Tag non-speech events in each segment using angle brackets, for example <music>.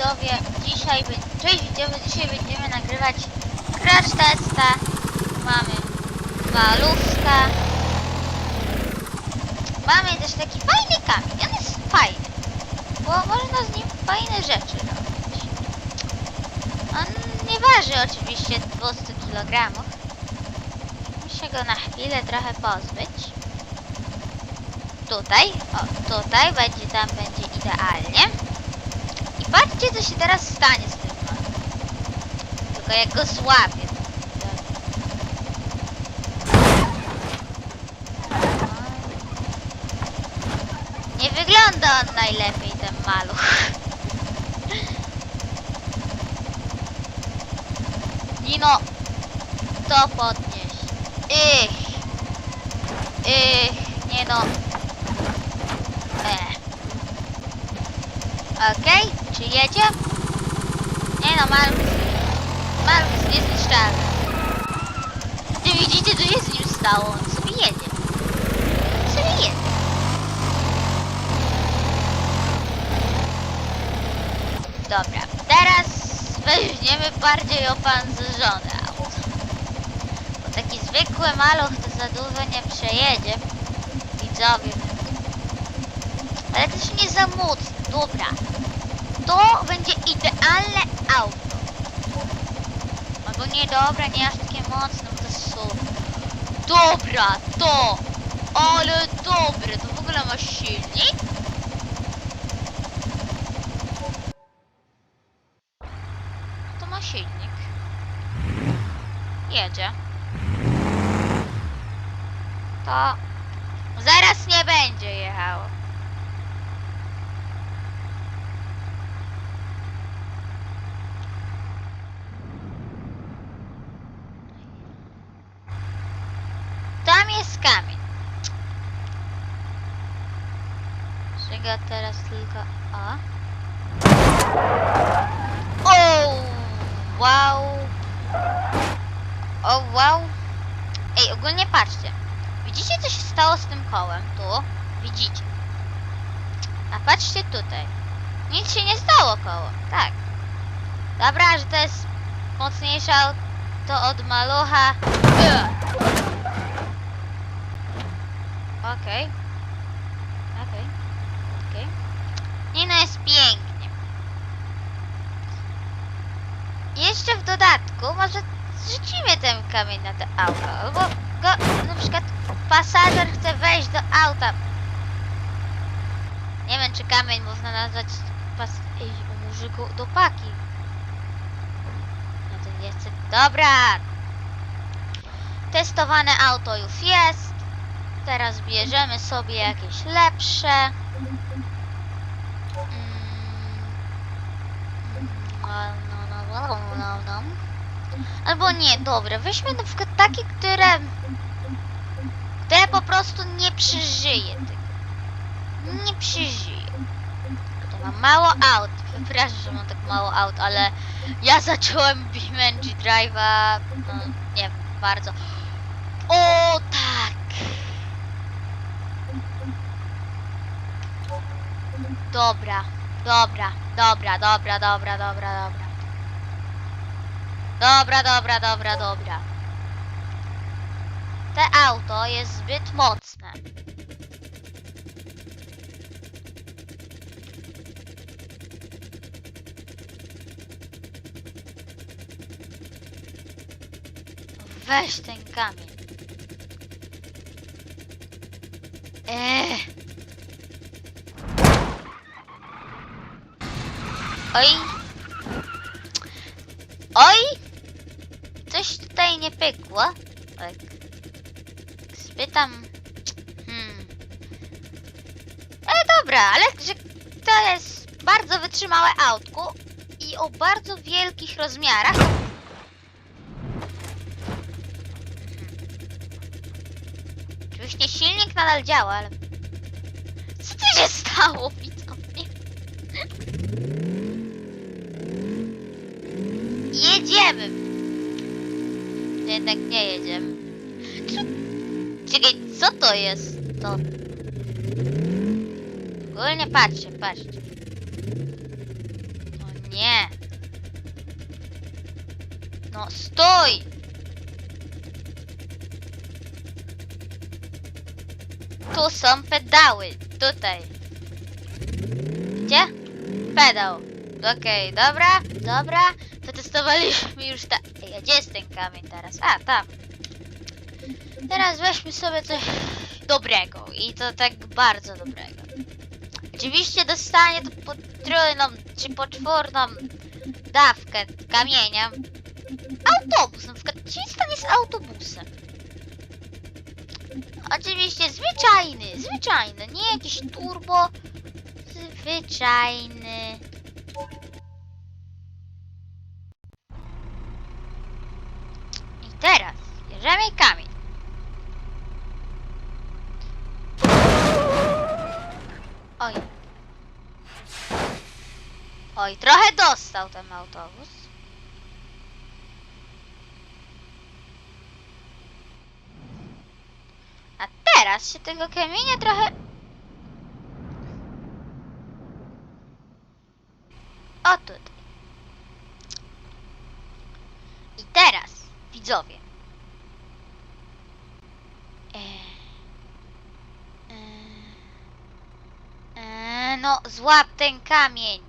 widzowie, dzisiaj, cześć widzowie, dzisiaj będziemy nagrywać crash testa. Mamy maluszka. Mamy też taki fajny kamień, on jest fajny, bo można z nim fajne rzeczy robić. On nie waży oczywiście 200 kg. Muszę go na chwilę trochę pozbyć. Tutaj, o tutaj, będzie tam będzie idealnie. Patrzcie co się teraz stanie z tym. Tylko jak go złapię. Nie wygląda on najlepiej ten maluch. Nino, to podnieś. Ich. Ich, nie no. Eh. Okej, czy jedzie? Nie no, Maluch. Maluch jest niezniszczalny. Ty widzicie, co się z nim stało? On sobie jedzie. On sobie jedzie. Dobra, teraz weźmiemy bardziej opancerzone auto. Bo taki zwykły maluch to za dużo nie przejedzie. Widzowie. Ale też nie za mocno. Dobra. To będzie idealne auto. Albo nie dobra, nie aż takie mocne, bo to jest. Dobra, to. Ale dobre. To w ogóle ma silnik? To ma silnik. Jedzie. To zaraz nie będzie jechało. Tam jest kamień. Że go teraz tylko... O. O! Wow! O, wow! Ej, ogólnie patrzcie. Widzicie, co się stało z tym kołem? Tu. Widzicie. A patrzcie tutaj. Nic się nie stało koło. Tak. Dobra, że to jest mocniejsze auto od malucha. Okej. Okej. Okej. Nie no, jest pięknie. Jeszcze w dodatku może zrzucimy ten kamień na to auto. Albo go, na przykład pasażer chce wejść do auta. Nie wiem, czy kamień można nazwać pas... Ej, o muzyku do paki. No to nie chcę... Dobra! Testowane auto już jest. Teraz bierzemy sobie jakieś lepsze. Albo nie, dobra, weźmy na przykład takie, które które po prostu nie przeżyje tego. Nie przeżyje. To mam mało aut. Przepraszam, że mam tak mało aut, ale ja zacząłem BeamNG Drive'a, no, nie bardzo. O tak! Dobra, dobra, dobra, dobra, dobra, dobra, dobra. Dobra, dobra, dobra, dobra. Te auto jest zbyt mocne. Weź ten kamień. Eee. Oj. Oj. Coś tutaj nie pykło. Tak. Spytam. Hmm. E, dobra, ale że to jest bardzo wytrzymałe autko i o bardzo wielkich rozmiarach. Oczywiście silnik nadal działa, ale... Co tu się stało, widzowie? Jedziemy! Jednak nie jedziemy. Co- Czekaj, co to jest? To... Ogólnie patrzcie, patrzcie. O No, stój! Tu są pedały. Tutaj. Gdzie? Pedał. Okej, dobra, dobra. Przetestowaliśmy już ta... Ej, gdzie jest ten kamień teraz? A, tam. Teraz weźmy sobie coś dobrego. I to tak bardzo dobrego. Oczywiście dostanie to potrójną czy poczwórną dawkę kamienia. Autobus, na przykład Cinston jest autobusem. Oczywiście zwyczajny, zwyczajny, nie jakiś turbo, zwyczajny. Teraz bierzemy kamień. Oj. Oj, trochę dostał ten autobus. A teraz się tego kamienia trochę... O tutaj. I teraz, widzowie. Eee, eee, eee, no, złap ten kamień.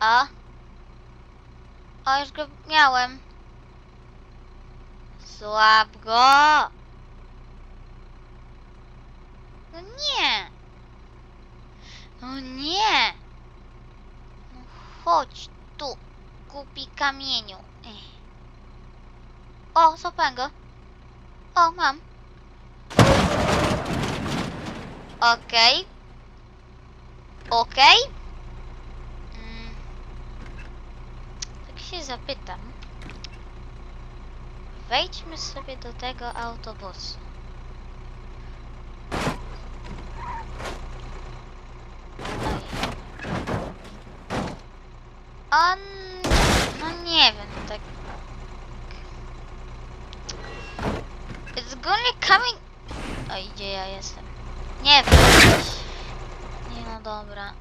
O. O, już go miałem. Złap go! No nie! No nie! No chodź tu, kupi kamieniu. Ech. O, złapałem. O, mam. Okej. Okej. Mm. Tak się zapytam. Wejdźmy sobie do tego autobusu. On... No nie wiem, tak... It's gonna coming... Oj, gdzie ja jestem? Nie wiem. Nie no dobra.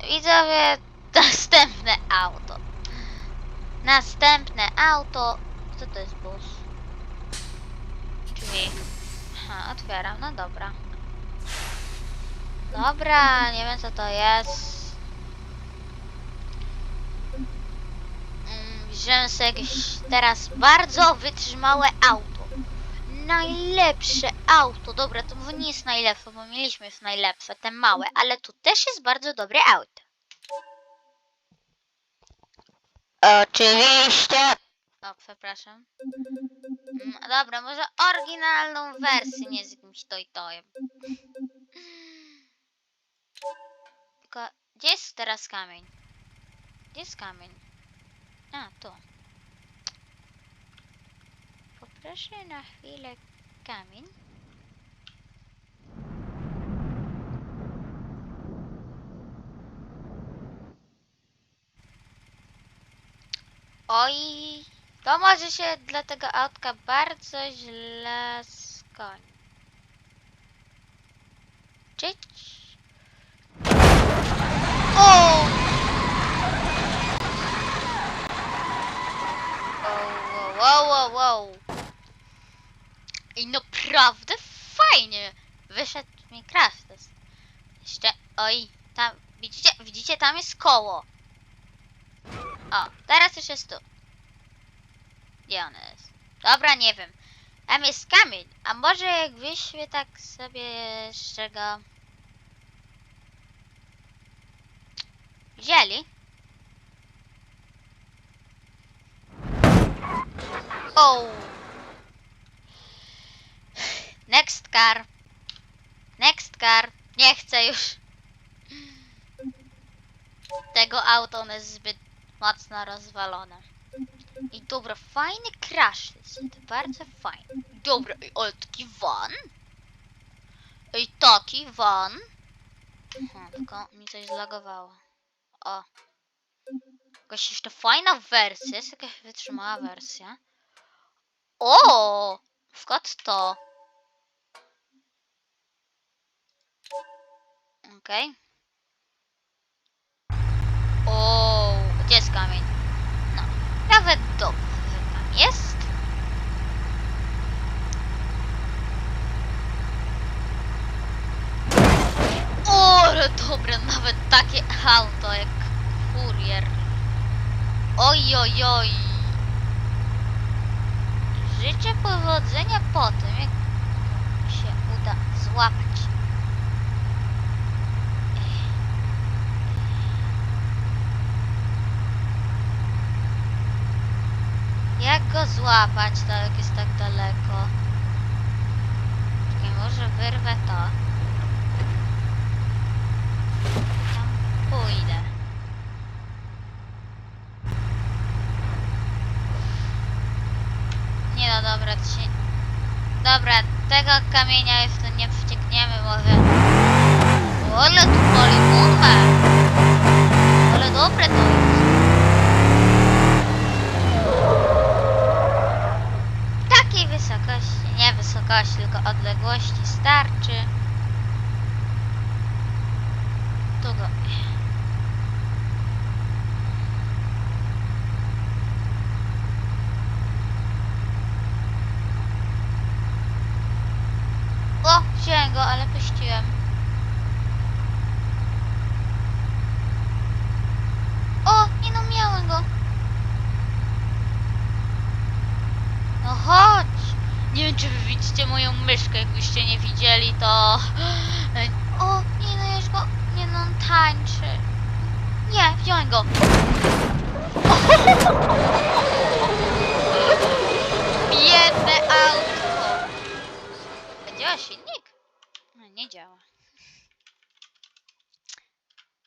Widzowie, <laughs> następne auto. Następne auto. Co to jest bus? Drzwi. Aha, otwieram, no dobra. Dobra, nie wiem co to jest. Mm, Bierzemy sobie jakieś teraz bardzo wytrzymałe auto. Najlepsze auto. Dobra, to nie jest najlepsze, bo mieliśmy już najlepsze, te małe, ale tu też jest bardzo dobre auto. Oczywiście. O, przepraszam. Mm, dobra, może oryginalną wersję, nie z jakimś toj-tojem. Tylko, gdzie jest teraz kamień? Gdzie jest kamień? A, tu. Poproszę na chwilę kamień. Oj, to może się dla tego autka bardzo źle skończyć. O! Wow, wow, wow, wow. I naprawdę fajnie wyszedł mi Craftes. Jeszcze, oj, tam, widzicie, widzicie, tam jest koło. O, teraz już jest tu. Gdzie on jest? Dobra, nie wiem. Tam jest kamień. A może jakbyśmy tak sobie jeszcze go... Wzięli? O! Next car. Next car. Nie chcę już. Tego auto ono jest zbyt mocno rozwalone. I dobra, fajny crash jest. Bardzo fajny. Dobra, ej, ale taki van. Ej, taki van. Aha, tylko mi coś zlagowało. O. Jakaś jeszcze fajna wersja. Jest jakaś wytrzymała wersja. O! Skąd to? Okej. Okay. O, gdzie jest kamień? No, nawet dobrze tam jest. O, ale dobre, nawet takie auto jak kurier. Oj, oj, oj. Życzę powodzenia po tym, jak się uda złapać. Jak go złapać, to jak jest tak daleko? Czekaj, może wyrwę to. Tam pójdę. Nie no, dobra, się... Dobra, tego kamienia już tu nie wciekniemy, może... Ale tu pali gumę! Ale dobre to jest. Wysokości, tylko odległości starczy. Tu go. O, wziąłem go, ale puściłem. O, nie no, miałem go. No chodź! Nie wiem, czy wy widzicie moją myszkę. Jakbyście nie widzieli, to... <gasps> O, nie no, już go... Nie no, on tańczy. Nie, wziąłem go. <laughs> Biedne autko. Działa silnik? No, nie działa.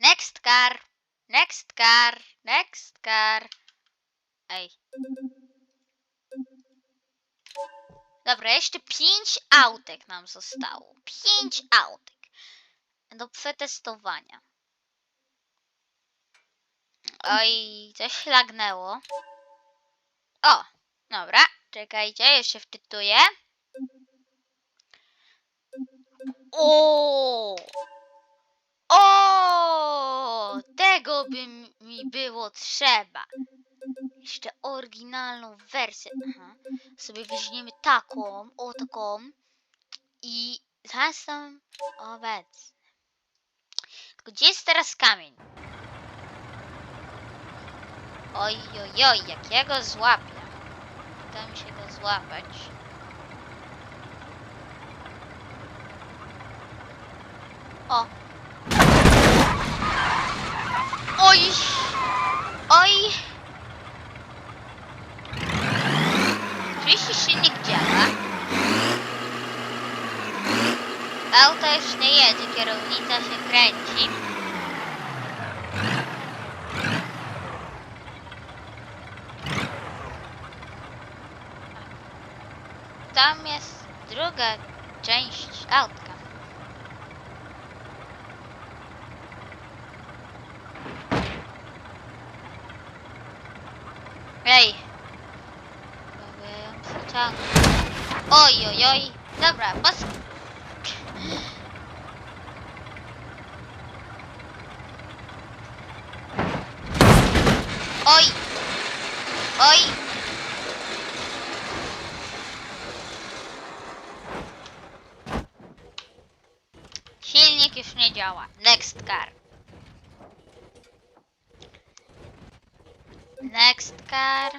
Next car. Next car. Next car. Ej. Dobra, jeszcze pięć autek nam zostało. Pięć autek. Do przetestowania. Oj, coś lagnęło. O, dobra, czekajcie, się wczytuję. O! O! Tego by mi było trzeba. Jeszcze oryginalną wersję. Aha. Sobie weźmiemy taką, o taką. I zaraz tam obecny. Gdzie jest teraz kamień? Oj, oj, oj, jak ja go złapię. Uda mi się go złapać. O! Oj! Oj! Oczywiście silnik działa. Auto już nie jedzie, kierownica się kręci. Tam jest druga część autka. Ej! Oj, oj, oj. Dobra, bas... Oj! Oj! Silnik już nie działa. Next car. Next car.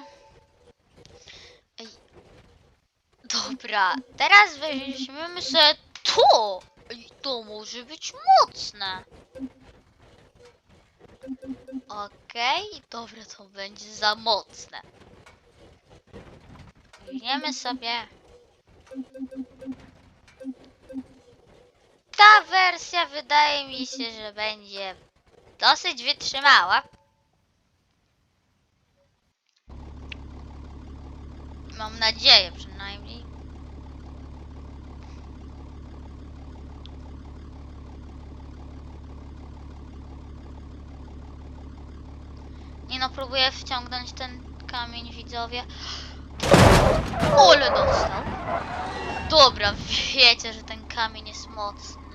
Dobra, teraz weźmiemy sobie to. To może być mocne. Okej, dobra, to będzie za mocne. Weźmiemy sobie. Ta wersja wydaje mi się, że będzie dosyć wytrzymała. Mam nadzieję przynajmniej. Nie no, próbuję wciągnąć ten kamień, widzowie. Ole dostał. Dobra, wiecie, że ten kamień jest mocny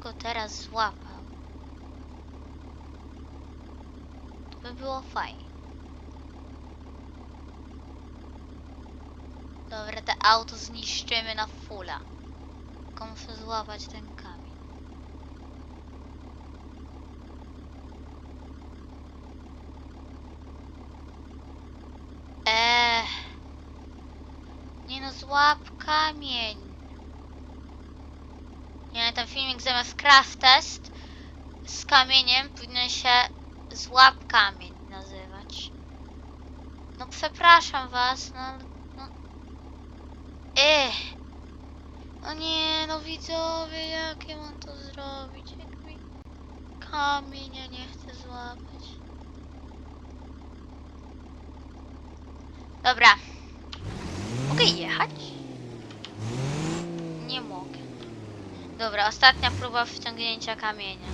go teraz złapał, to by było fajnie. Dobra, te auto zniszczymy na fula. Tylko muszę złapać ten kamień. Eee. Nie no, złap kamień. Nie, ten filmik zamiast craft test z kamieniem powinien się złap kamień nazywać. No przepraszam was, no... no. Ech. No nie, no widzowie, jak ja mam to zrobić? Jak mi kamienia nie chce złapać. Dobra. Mogę jechać? Nie mogę. Dobra, ostatnia próba wciągnięcia kamienia.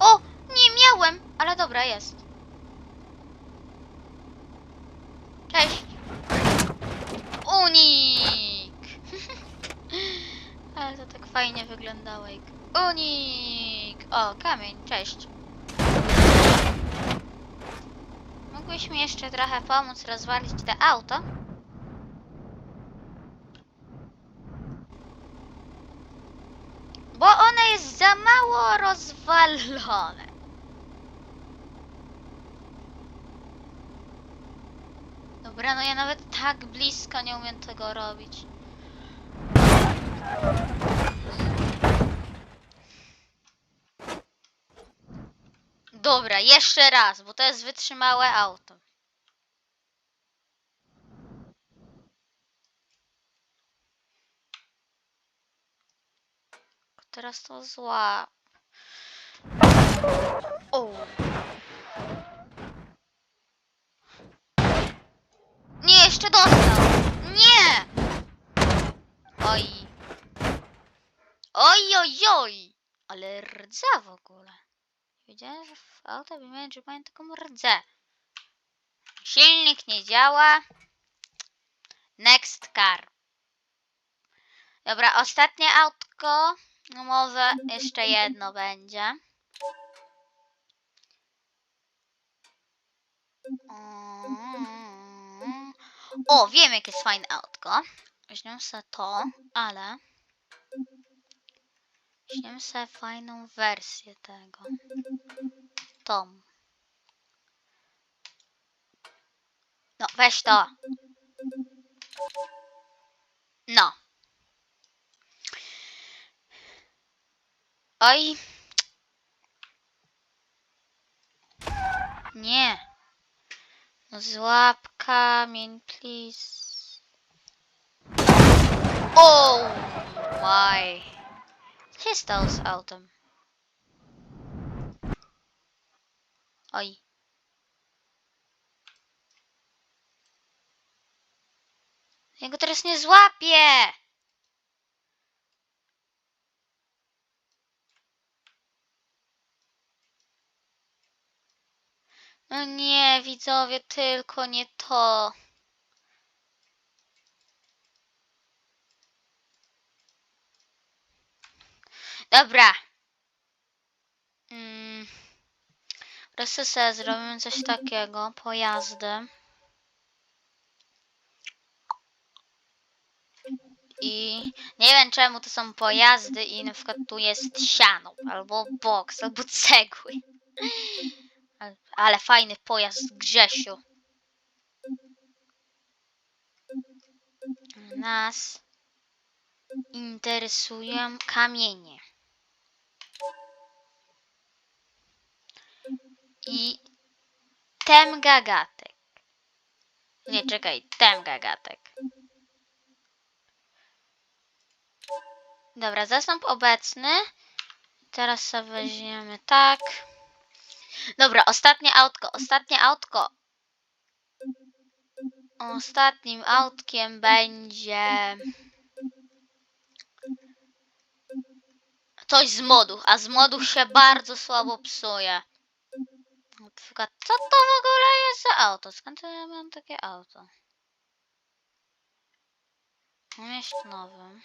O! Nie miałem! Ale dobra, jest. Cześć! Unik! <laughs> Ale to tak fajnie wyglądało. Unik! O, kamień, cześć. Mógłbyś mi jeszcze trochę pomóc rozwalić te auto? Ono jest za mało rozwalone. Dobra, no ja nawet tak blisko nie umiem tego robić. Dobra, jeszcze raz, bo to jest wytrzymałe auto. Teraz to zła. O. Nie, jeszcze dostał. Nie! Oj. Oj, oj, oj. Ale rdza w ogóle. Wiedziałem, że w auto że mają taką rdze. Silnik nie działa. Next car. Dobra, ostatnie autko. No może jeszcze jedno będzie. O, wiem jakie jest fajne autko. Weźmiemy sobie to, ale... Weźmiemy sobie fajną wersję tego. Tom. No, weź to. No. Oj. Nie. No złap kamień, please. Oh my. Co się stało z autem? Oj. Ja go teraz nie złapię! No nie, widzowie, tylko nie to. Dobra. Mm. Teraz sobie zrobimy coś takiego. Pojazdy. I nie wiem czemu to są pojazdy i na przykład tu jest siano, albo boks, albo cegły. Ale, fajny pojazd, Grzesiu. Nas interesują kamienie. I tem gagatek. Nie, czekaj, tem gagatek. Dobra, zastąp obecny. Teraz sobie weźmiemy tak. Dobra, ostatnie autko, ostatnie autko. Ostatnim autkiem będzie coś z modów, a z modów się bardzo słabo psuje. Co to w ogóle jest za auto? Skąd ja mam takie auto? Jest nowe.